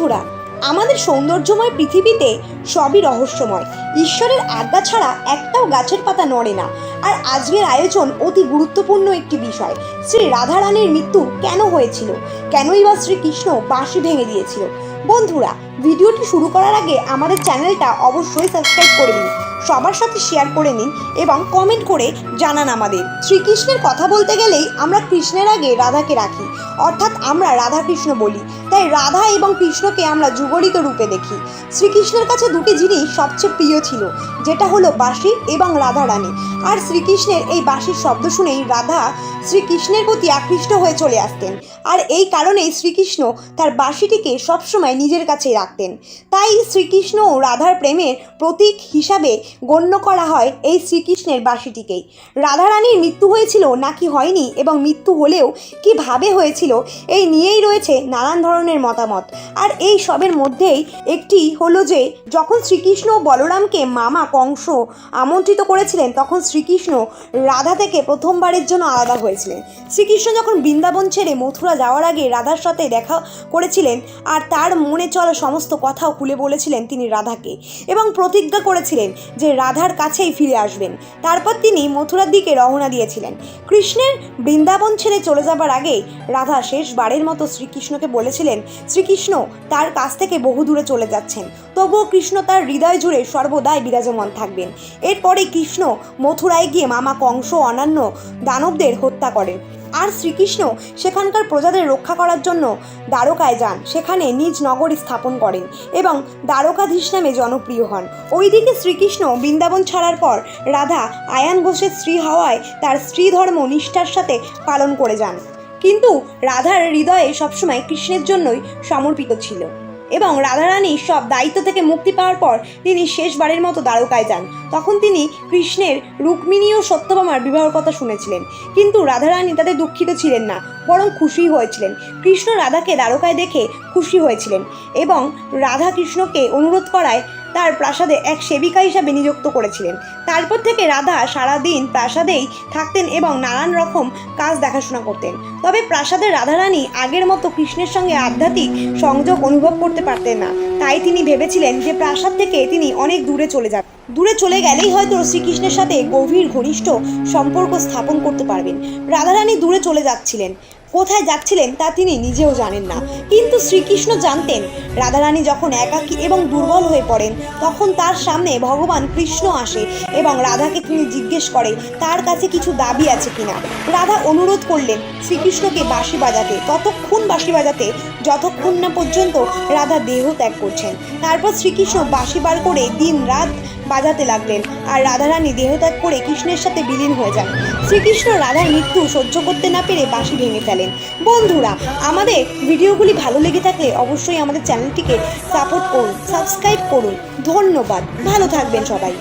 বন্ধুরা, আমাদের সৌন্দর্যময় পৃথিবীতে সবই রহস্যময়। ঈশ্বরের আজ্ঞা ছাড়া একটাও গাছের পাতা নড়ে না। আর আজকের আয়োজন অতি গুরুত্বপূর্ণ একটি বিষয়, শ্রী রাধারানীর মৃত্যু কেন হয়েছিল? কেনই বা শ্রীকৃষ্ণ বাঁশি ভেঙে দিয়েছিল? বন্ধুরা, ভিডিওটি শুরু করার আগে আমাদের চ্যানেলটা অবশ্যই সাবস্ক্রাইব করে নিন সবার সাথে শেয়ার করে নিন এবং কমেন্ট করে জানান আমাদের। শ্রীকৃষ্ণের কথা বলতে গেলেই আমরা কৃষ্ণের আগে রাধাকে রাখি। অর্থাৎ আমরা রাধা কৃষ্ণ বলি। তাই রাধা এবং কৃষ্ণকে আমরা যুগলিত রূপে দেখি। শ্রীকৃষ্ণের কাছে দুটি জিনিস সবচেয়ে প্রিয় ছিল, যেটা হলো বাঁশি এবং রাধা রানী। আর শ্রীকৃষ্ণের এই বাঁশির শব্দ শুনেই রাধা শ্রীকৃষ্ণের প্রতি আকৃষ্ট হয়ে চলে আসতেন। আর এই কারণেই শ্রীকৃষ্ণ তার বাঁশিটিকে সবসময় নিজের কাছে রাখতেন। তাই শ্রীকৃষ্ণ ও রাধার প্রেমের প্রতীক হিসাবে গণ্য করা হয় এই শ্রীকৃষ্ণের বাঁশিটিকেই রাধারানীর মৃত্যু হয়েছিল নাকি হয়নি এবং মৃত্যু হলেও কীভাবে হয়েছিল, এই নিয়েই রয়েছে নানান ধরনের মতামত। আর এই সবের মধ্যেই একটি হলো যে, যখন শ্রীকৃষ্ণ বলরামকে মামা কংস আমন্ত্রিত করেছিলেন, তখন শ্রীকৃষ্ণ রাধা থেকে প্রথমবারের জন্য আলাদা হয়েছিলেন। শ্রীকৃষ্ণ যখন বৃন্দাবন ছেড়ে মথুরা যাওয়ার আগে রাধার সাথে দেখা করেছিলেন, আর তার মনে চলা সমস্ত কথাও খুলে বলেছিলেন তিনি রাধাকে এবং প্রতিজ্ঞা করেছিলেন যে রাধার কাছেই ফিরে আসবেন। তারপর তিনি মথুরার দিকে রওনা দিয়েছিলেন। কৃষ্ণের বৃন্দাবন ছেড়ে চলে যাবার আগে রাধা শেষবারের মতো শ্রীকৃষ্ণকে বলেছিলেন, শ্রীকৃষ্ণ, তার কাছ থেকে বহু দূরে চলে যাচ্ছেন। তবুও কৃষ্ণ তার হৃদয় জুড়ে সর্বদাই বিরাজমান থাকবেন। এরপরে কৃষ্ণ মথুরায় গিয়ে মামা কংস অন্যান্য দানবদের হত্যা করেন। আর শ্রীকৃষ্ণ সেখানকার প্রজাদের রক্ষা করার জন্য দ্বারকায় যান। সেখানে নিজ নগর স্থাপন করেন এবং দ্বারকাধীশ নামে জনপ্রিয় হন। ওইদিকে শ্রীকৃষ্ণ বৃন্দাবন ছাড়ার পর রাধা আয়ান ঘোষের স্ত্রী হওয়ায় তার স্ত্রী ধর্ম নিষ্ঠার সাথে পালন করে যান। কিন্তু রাধার হৃদয়ে সবসময় কৃষ্ণের জন্যই সমর্পিত ছিল। এবং রাধারানী সব দায়িত্ব থেকে মুক্তি পাওয়ার পর তিনি শেষবারের মতো দ্বারকায় যান। তখন তিনি কৃষ্ণের রুক্মিণী ও সত্যভামার বিবাহের কথা শুনেছিলেন। কিন্তু রাধারানী তাতে দুঃখিত ছিলেন না, বরং খুশি হয়েছিলেন। কৃষ্ণ রাধাকে দ্বারকায় দেখে খুশি হয়েছিলেন এবং রাধা কৃষ্ণকে অনুরোধ করায় তার প্রাসাদে এক সেবিকা হিসাবে নিযুক্ত করেছিলেন। তারপর থেকে রাধা সারাদিন প্রাসাদেই থাকতেন এবং নানান রকম কাজ দেখাশোনা করতেন। তবে প্রাসাদের রাধারানী আগের মতো কৃষ্ণের সঙ্গে আধ্যাত্মিক সংযোগ অনুভব করতে পারতেন না। তাই তিনি ভেবেছিলেন যে প্রাসাদ থেকে তিনি অনেক দূরে চলে যাবেন। দূরে চলে গেলেই হয়তো শ্রীকৃষ্ণের সাথে গভীর ঘনিষ্ঠ সম্পর্ক স্থাপন করতে পারবেন। রাধারানী দূরে চলে যাচ্ছিলেন। কোথায় যাচ্ছিলেন তা তিনি নিজেও জানেন না। কিন্তু শ্রীকৃষ্ণ জানতেন, রাধারানী যখন একাকী এবং দুর্বল হয়ে পড়েন, তখন তার সামনে ভগবান কৃষ্ণ আসে এবং রাধাকে তিনি জিজ্ঞেস করে, তার কাছে কিছু দাবি আছে কিনা? রাধা অনুরোধ করলেন শ্রীকৃষ্ণকে বাঁশি বাজাতে। ততক্ষণ বাঁশি বাজাতে, যতক্ষণ না পর্যন্ত রাধা দেহ ত্যাগ করছেন। তারপর শ্রীকৃষ্ণ বাঁশি বার করে দিন রাত বাজাতে লাগলেন। আর রাধারানী দেহত্যাগ করে কৃষ্ণের সাথে বিলীন হয়ে যান। শ্রীকৃষ্ণ রাধার মৃত্যু সহ্য করতে না পেরে বাঁশি ভেঙে ফেলেন। বন্ধুরা, আমাদের ভিডিওগুলি ভালো লেগে থাকলে অবশ্যই আমাদের চ্যানেলটিকে সাপোর্ট করুন সাবস্ক্রাইব করুন। ধন্যবাদ। ভালো থাকবেন সবাই।